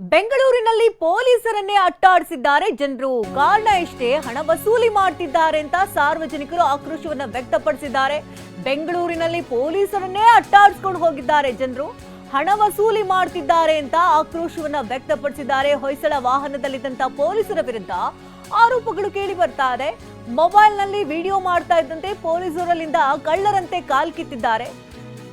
ಬೆಂಗಳೂರಿನಲ್ಲಿ ಪೊಲೀಸರನ್ನೇ ಅಟ್ಟಾಡಿಸಿದ್ದಾರೆ ಜನರು. ಕಾರಣ ಇಷ್ಟೇ ಹಣ ವಸೂಲಿ ಮಾಡ್ತಿದ್ದಾರೆ ಅಂತ ಸಾರ್ವಜನಿಕರು ಆಕ್ರೋಶವನ್ನ ವ್ಯಕ್ತಪಡಿಸಿದ್ದಾರೆ. ಬೆಂಗಳೂರಿನಲ್ಲಿ ಪೊಲೀಸರನ್ನೇ ಅಟ್ಟಾಡಿಸ್ಕೊಂಡು ಹೋಗಿದ್ದಾರೆ ಜನರು. ಹಣ ವಸೂಲಿ ಮಾಡ್ತಿದ್ದಾರೆ ಅಂತ ಆಕ್ರೋಶವನ್ನ ವ್ಯಕ್ತಪಡಿಸಿದ್ದಾರೆ. ಹೊಯ್ಸಳ ವಾಹನದಲ್ಲಿದ್ದಂತ ಪೊಲೀಸರ ವಿರುದ್ಧ ಆರೋಪಗಳು ಕೇಳಿ ಬರ್ತಾ ಇದೆ. ಮೊಬೈಲ್ನಲ್ಲಿ ವಿಡಿಯೋ ಮಾಡ್ತಾ ಇದ್ದಂತೆ ಪೊಲೀಸರಲ್ಲಿಂದ ಕಳ್ಳರಂತೆ ಕಾಲ್ ಕಿತ್ತಿದ್ದಾರೆ.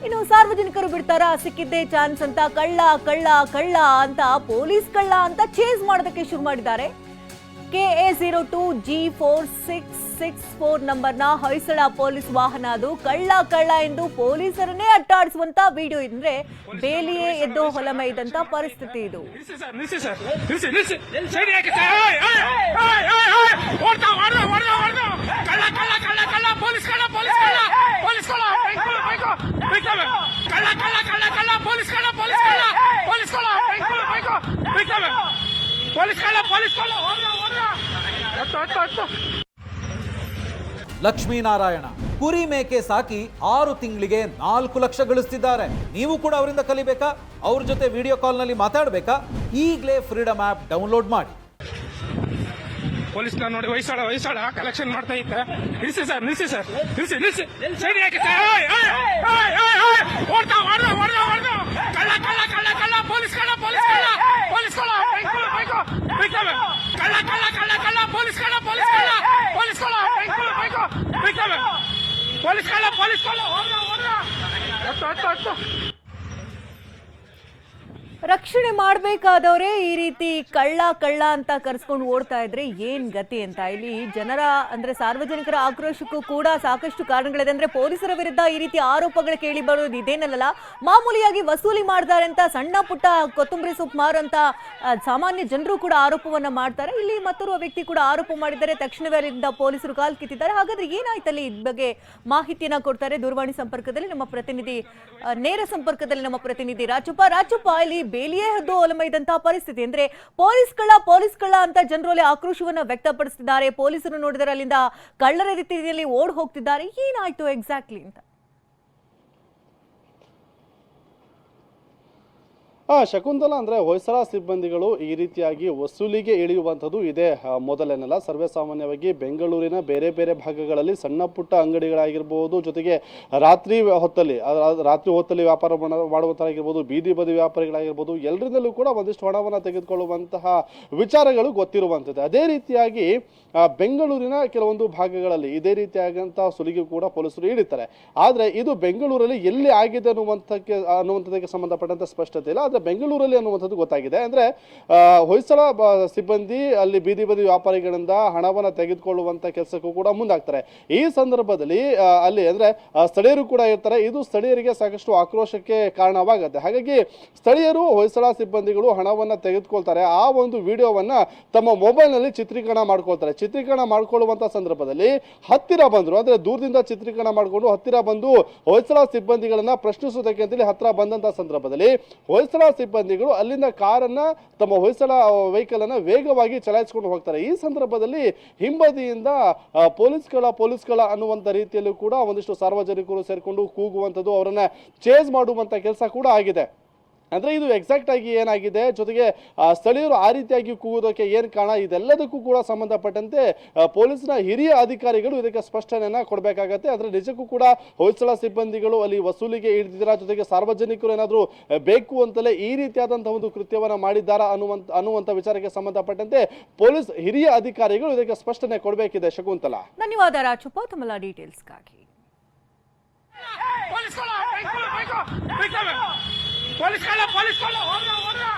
ಇನ್ನು ಸಾರ್ವಜನಿಕರು ಬಿಡ್ತಾರ? ಸಿಕ್ಕಿದ್ದೇ ಚಾನ್ಸ್ ಅಂತ, ಕಳ್ಳ ಕಳ್ಳ ಕಳ್ಳ ಅಂತ, ಪೊಲೀಸ್ ಕಳ್ಳ ಅಂತ ಚೇಸ್ ಮಾಡೋದಕ್ಕೆ ಶುರು ಮಾಡಿದ್ದಾರೆ. K A zero two G four six six four ನಂಬರ್ನ ಹೊಯ್ಸಳ ಪೊಲೀಸ್ ವಾಹನ ಅದು. ಕಳ್ಳ ಕಳ್ಳ ಎಂದು ಪೊಲೀಸರನ್ನೇ ಅಟ್ಟಾಡಿಸುವಂತ ವಿಡಿಯೋ ಇದ್ರೆ ಬೇಲಿಯೇ ಎದ್ದು ಹೊಲಮೈದಂತ ಪರಿಸ್ಥಿತಿ ಇದು ನಿಲ್ಸಿ ಸರ್ ನಿಲ್ಸಿ ಸರ್ ನಿಲ್ಸಿ ನಿಲ್ಸಿ ಸೈಡ್ ಯಾಕೆ ಸರ್ ಏಯ್, ಏಯ್, ಏಯ್, ಏಯ್, ಏಯ್, ಓಡ್ತಾ ಓಡ್ದ ಓಡ್ದ ಓಡ್ದ ಕಳ್ಳ ಕಳ್ಳ ಕಳ್ಳ ಕಳ್ಳ ಪೊಲೀಸ್ ಕಳ್ಳ ಪೊಲೀಸ್ ಕಳ್ಳ ಪೊಲೀಸ್ ಕಳ್ಳ ಬೈಕು ಬೈಕು ಬೈಕವೆ ಕಳ್ಳ ಕಳ್ಳ ಕಳ್ಳ ಕಳ್ಳ ಪೊಲೀಸ್ ಕಳ್ಳ ಪೊಲೀಸ್ ಕಳ್ಳ ಪೊಲೀಸ್ ಕಳ್ಳ ಬೈಕು ಬೈಕು ಪೊಲೀಸ್ ಕಳ್ಳ ಪೊಲೀಸ್ ಕಳ್ಳ ಓಡ್ದ ಓಡ್ದ ಹತ್ತು ಹತ್ತು ಹತ್ತು. ಲಕ್ಷ್ಮೀನಾರಾಯಣ ಕುರಿ ಮೇಕೆ ಸಾಕಿ ಆರು ತಿಂಗಳಿಗೆ ನಾಲ್ಕು ಲಕ್ಷ ಗಳಿಸ್ತಿದ್ದಾರೆ. ನೀವು ಕೂಡ ಅವರಿಂದ ಕಲಿಬೇಕಾ? ಅವ್ರ ಜೊತೆ ವಿಡಿಯೋ ಕಾಲ್ನಲ್ಲಿ ಮಾತಾಡಬೇಕಾ? ಈಗಲೇ ಫ್ರೀಡಮ್ ಆ್ಯಪ್ ಡೌನ್ಲೋಡ್ ಮಾಡಿ. ಪೊಲೀಸ್ನ ನೋಡಿ ವಯಸ್ಸಾಳ ವಯಸ್ಸಾಳ ಕಲೆಕ್ಷನ್ ಮಾಡ್ತಾ ಇದ್ದೆ. ನಿಲ್ಸಿ ಸರ್ ನಿಲ್ಸಿ ಸರ್, ನಿಲ್ಸಿ ನಿಲ್ಸಿ. ಸೈಡ್ ಯಾಕೆ ಸರ್? ಓಡ್ತಾ ಓಡ್ದ ಓಡ್ದ ಓಡ್ದ ಕಳ್ಳ ಕಳ್ಳ ಕಳ್ಳ ಕಳ್ಳ. ಪೊಲೀಸ್ ಕಳ್ಳ ಪೊಲೀಸ್ ಕಳ್ಳ. ಪೊಲೀಸ್ ಕಳ್ಳ. ಕಳ್ಳ ಕಳ್ಳ ಕಳ್ಳ ಕಳ್ಳ. ಪೊಲೀಸ್ ಕಳ್ಳ ಪೊಲೀಸ್ ಕಳ್ಳ. ಪೊಲೀಸ್ ಕಳ್ಳ ಪೊಲೀಸ್ ಕಳ್ಳ ಪೊಲೀಸ್ ಕಳ್ಳ. ಓಡ್ದ ಓಡ್ದ ರಕ್ಷಣೆ ಮಾಡಬೇಕಾದವರೇ ಈ ರೀತಿ ಕಳ್ಳ ಕಳ್ಳ ಅಂತ ಕರೆಸ್ಕೊಂಡು ಓಡ್ತಾ ಇದ್ರೆ ಏನ್ ಗತಿ ಅಂತ? ಇಲ್ಲಿ ಜನರ ಅಂದ್ರೆ ಸಾರ್ವಜನಿಕರ ಆಕ್ರೋಶಕ್ಕೂ ಕೂಡ ಸಾಕಷ್ಟು ಕಾರಣಗಳಿದೆ. ಅಂದ್ರೆ ಪೊಲೀಸರ ವಿರುದ್ಧ ಈ ರೀತಿ ಆರೋಪಗಳು ಕೇಳಿ ಬರೋದು ಇದೇನಲ್ಲ ಮಾಮೂಲಿಯಾಗಿ ವಸೂಲಿ ಮಾಡ್ತಾರೆ ಅಂತ ಸಣ್ಣ ಪುಟ್ಟ ಕೊತ್ತಂಬರಿ ಸೊಪ್ಪು ಮಾರುವಂತ ಆ, ಸಾಮಾನ್ಯ ಜನರು ಕೂಡ ಆರೋಪವನ್ನ ಮಾಡ್ತಾರೆ. ಇಲ್ಲಿ ಮತ್ತೋರ್ವ ವ್ಯಕ್ತಿ ಕೂಡ ಆರೋಪ ಮಾಡಿದ್ದಾರೆ. ತಕ್ಷಣವೇ ಅಲ್ಲಿಂದ ಪೊಲೀಸರು ಕಾಲ್ ಕಿತ್ತಿದ್ದಾರೆ. ಹಾಗಾದ್ರೆ ಏನಾಯ್ತಲ್ಲಿ ಇದ್ ಬಗ್ಗೆ ಮಾಹಿತಿಯನ್ನ ಕೊಡ್ತಾರೆ ದೂರವಾಣಿ ಸಂಪರ್ಕದಲ್ಲಿ ನಮ್ಮ ಪ್ರತಿನಿಧಿ ನೇರ ಸಂಪರ್ಕದಲ್ಲಿ ನಮ್ಮ ಪ್ರತಿನಿಧಿ ರಾಜಪ್ಪ. ರಾಜಪ್ಪ ಇಲ್ಲಿ ಬೇಲಿಯೇ ಹದ್ದು ಒಲಮೈದಂತಹ ಪರಿಸ್ಥಿತಿ. ಅಂದ್ರೆ ಪೊಲೀಸ್ ಕಳ್ಳ ಅಂತ ಜನರಲ್ಲಿ ಆಕ್ರೋಶವನ್ನ ವ್ಯಕ್ತಪಡಿಸ್ತಿದ್ದಾರೆ. ಪೊಲೀಸರು ನೋಡಿದರೆ ಅಲ್ಲಿಂದ ಕಳ್ಳರ ರೀತಿಯಲ್ಲಿ ಓಡ್ ಹೋಗ್ತಿದ್ದಾರೆ. ಏನಾಯ್ತು ಎಕ್ಸಾಕ್ಟ್ಲಿ ಅಂತ? ಆ, ಶಕುಂತಲ ಅಂದ್ರೆ ಹೊಯ್ಸಳ ಸಿಬ್ಬಂದಿಗಳು ಈ ರೀತಿಯಾಗಿ ವಸೂಲಿಗೆ ಇಳಿಯುವಂಥದ್ದು ಇದೇ. ಮೊದಲೇನಲ್ಲ ಸರ್ವೇ ಸಾಮಾನ್ಯವಾಗಿ ಬೆಂಗಳೂರಿನ ಬೇರೆ ಬೇರೆ ಭಾಗಗಳಲ್ಲಿ ಸಣ್ಣ ಪುಟ್ಟ ಅಂಗಡಿಗಳಾಗಿರ್ಬೋದು, ಜೊತೆಗೆ ರಾತ್ರಿ ಹೊತ್ತಲ್ಲಿ ರಾತ್ರಿ ಹೊತ್ತಲ್ಲಿ ವ್ಯಾಪಾರ ಮಾಡ- ಮಾಡುವಂಥದ್ದಾಗಿರ್ಬೋದು ಬೀದಿ ಬದಿ ವ್ಯಾಪಾರಿಗಳಾಗಿರ್ಬೋದು ಎಲ್ಲರಿಂದಲೂ ಕೂಡ ಒಂದಿಷ್ಟು ಹಣವನ್ನು ತೆಗೆದುಕೊಳ್ಳುವಂತಹ ವಿಚಾರಗಳು ಗೊತ್ತಿರುವಂಥದ್ದು. ಅದೇ ರೀತಿಯಾಗಿ ಬೆಂಗಳೂರಿನ ಕೆಲವೊಂದು ಭಾಗಗಳಲ್ಲಿ ಇದೇ ರೀತಿಯಾದಂತಹ ಸುಲಿಗೆ ಕೂಡ ಪೊಲೀಸರು ಹಿಡಿತಾರೆ ಆದರೆ ಇದು ಬೆಂಗಳೂರಲ್ಲಿ ಎಲ್ಲಿ ಆಗಿದೆ ಅನ್ನುವಂಥಕ್ಕೆ ಅನ್ನುವಂಥದ್ದಕ್ಕೆ ಸಂಬಂಧಪಟ್ಟಂತ ಸ್ಪಷ್ಟತೆ ಇಲ್ಲ. ಆದರೆ ಬೆಂಗಳೂರಲ್ಲಿ ಅನ್ನುವಂಥದ್ದು ಗೊತ್ತಾಗಿದೆ. ಅಂದರೆ ಹೊಯ್ಸಳ ಸಿಬ್ಬಂದಿ ಅಲ್ಲಿ ಬೀದಿ ಬದಿ ವ್ಯಾಪಾರಿಗಳಿಂದ ಹಣವನ್ನು ತೆಗೆದುಕೊಳ್ಳುವಂಥ ಕೆಲಸಕ್ಕೂ ಕೂಡ ಮುಂದಾಗ್ತಾರೆ. ಈ ಸಂದರ್ಭದಲ್ಲಿ ಅಲ್ಲಿ ಅಂದರೆ ಸ್ಥಳೀಯರು ಕೂಡ ಇರ್ತಾರೆ. ಇದು ಸ್ಥಳೀಯರಿಗೆ ಸಾಕಷ್ಟು ಆಕ್ರೋಶಕ್ಕೆ ಕಾರಣವಾಗುತ್ತೆ. ಹಾಗಾಗಿ ಸ್ಥಳೀಯರು, ಹೊಯ್ಸಳ ಸಿಬ್ಬಂದಿಗಳು ಹಣವನ್ನು ತೆಗೆದುಕೊಳ್ತಾರೆ. ಆ ಒಂದು ವಿಡಿಯೋವನ್ನ ತಮ್ಮ ಮೊಬೈಲ್ನಲ್ಲಿ ಚಿತ್ರೀಕರಣ ಮಾಡ್ಕೊಳ್ತಾರೆ. ಚಿತ್ರೀಕರಣ ಮಾಡ್ಕೊಳ್ಳುವಂಥ ಸಂದರ್ಭದಲ್ಲಿ ಹತ್ತಿರ ಬಂದರು, ಅಂದರೆ ದೂರದಿಂದ ಚಿತ್ರೀಕರಣ ಮಾಡಿಕೊಂಡು ಹತ್ತಿರ ಬಂದು ಹೊಯ್ಸಳ ಸಿಬ್ಬಂದಿಗಳನ್ನ ಪ್ರಶ್ನಿಸೋದಕ್ಕೆ ಅಂತೇಳಿ ಹತ್ತಿರ ಬಂದಂಥ ಸಂದರ್ಭದಲ್ಲಿ ಹೊಯ್ಸಳ ಸಿಬ್ಬಂದಿಗಳು ಅಲ್ಲಿಂದ ಕಾರನ್ನ ತಮ್ಮ ಹೊಯ್ಸಳ ವೆಹಿಕಲ್ ಅನ್ನ ವೇಗವಾಗಿ ಚಲಾಯಿಸಿಕೊಂಡು ಹೋಗ್ತಾರೆ. ಈ ಸಂದರ್ಭದಲ್ಲಿ ಹಿಂಬದಿಯಿಂದ ಪೊಲೀಸ್ಗಳ ಪೊಲೀಸ್ಗಳ ಅನ್ನುವಂಥ ರೀತಿಯಲ್ಲೂ ಕೂಡ ಒಂದಿಷ್ಟು ಸಾರ್ವಜನಿಕರು ಸೇರಿಕೊಂಡು ಕೂಗುವಂಥದ್ದು ಅವರನ್ನ ಚೇಸ್ ಮಾಡುವಂಥ ಕೆಲಸ ಕೂಡ ಆಗಿದೆ. ಅಂದ್ರೆ ಇದು ಎಕ್ಸಾಕ್ಟ್ ಆಗಿ ಏನಾಗಿದೆ? ಜೊತೆಗೆ ಸ್ಥಳೀಯರು ಆ ರೀತಿಯಾಗಿ ಕೂಗೋದಕ್ಕೆ ಏನು ಕಾರಣ? ಇದೆಲ್ಲದಕ್ಕೂ ಕೂಡ ಸಂಬಂಧಪಟ್ಟಂತೆ ಪೊಲೀಸ್ನ ಹಿರಿಯ ಅಧಿಕಾರಿಗಳು ಇದಕ್ಕೆ ಸ್ಪಷ್ಟನೆಯನ್ನ ಕೊಡಬೇಕಾಗತ್ತೆ. ಆದರೆ ನಿಜಕ್ಕೂ ಕೂಡ ಹೊಯ್ಸಳ ಸಿಬ್ಬಂದಿಗಳು ಅಲ್ಲಿ ವಸೂಲಿಗೆ ಇಳಿದಿದ್ದೀರಾ ಜೊತೆಗೆ ಸಾರ್ವಜನಿಕರು ಏನಾದರೂ ಬೇಕು ಅಂತಲೇ ಈ ರೀತಿಯಾದಂಥ ಒಂದು ಕೃತ್ಯವನ್ನ ಮಾಡಿದ್ದಾರಾ ಅನ್ನುವಂತ ಅನ್ನುವಂಥ ವಿಚಾರಕ್ಕೆ ಸಂಬಂಧಪಟ್ಟಂತೆ ಪೊಲೀಸ್ ಹಿರಿಯ ಅಧಿಕಾರಿಗಳು ಇದಕ್ಕೆ ಸ್ಪಷ್ಟನೆ ಕೊಡಬೇಕಿದೆ ಶಕುಂತಲಾ. ಧನ್ಯವಾದ ರಾಜಪ್ಪ ತಮ್ಮೆಲ್ಲ ಡೀಟೇಲ್ಸ್ಗಾಗಿ. పోలీస్ కాళ్ళ పోలీస్ కాళ్ళ ఓడరా ఓడరా